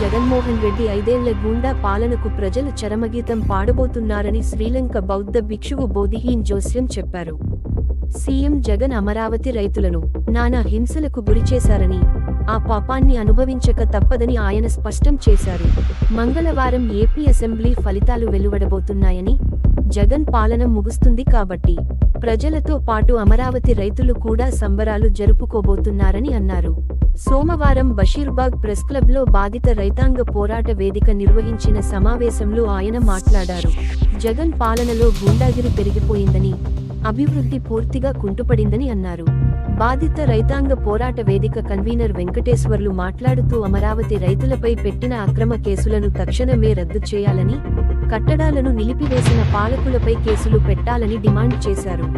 జగన్మోహన్ రెడ్డి ఐదేళ్ళ గుండా పాలనకు ప్రజలు చరమగీతం పాడబోతున్నారని శ్రీలంక బౌద్ధ భిక్షువు బోధిహీన్ జోస్యం చెప్పారు. సీఎం జగన్ అమరావతి రైతులను నానా హింసలకు గురిచేశారని ఆ పాపాన్ని అనుభవించక తప్పదని ఆయన స్పష్టం చేశారు. మంగళవారం ఏపీ అసెంబ్లీ ఫలితాలు వెలువడబోతున్నాయని జగన్ పాలన ముగుస్తుంది కాబట్టి ప్రజలతో పాటు అమరావతి రైతులు కూడా సంబరాలు జరుపుకోబోతున్నారని అన్నారు. సోమవారం బషీర్బాగ్ ప్రెస్ క్లబ్లో బాధిత రైతాంగ పోరాట వేదిక నిర్వహించిన సమావేశంలో ఆయన మాట్లాడారు. జగన్ పాలనలో గూండాగిరి పెరిగిపోయిందని అభివృద్ధి పూర్తిగా కుంటుపడిందని అన్నారు. బాధిత రైతాంగ పోరాట వేదిక కన్వీనర్ వెంకటేశ్వర్లు మాట్లాడుతూ అమరావతి రైతులపై పెట్టిన అక్రమ కేసులను తక్షణమే రద్దు చేయాలని కట్టడాలను నిలిపివేసిన పాలకులపై కేసులు పెట్టాలని డిమాండ్ చేశారు.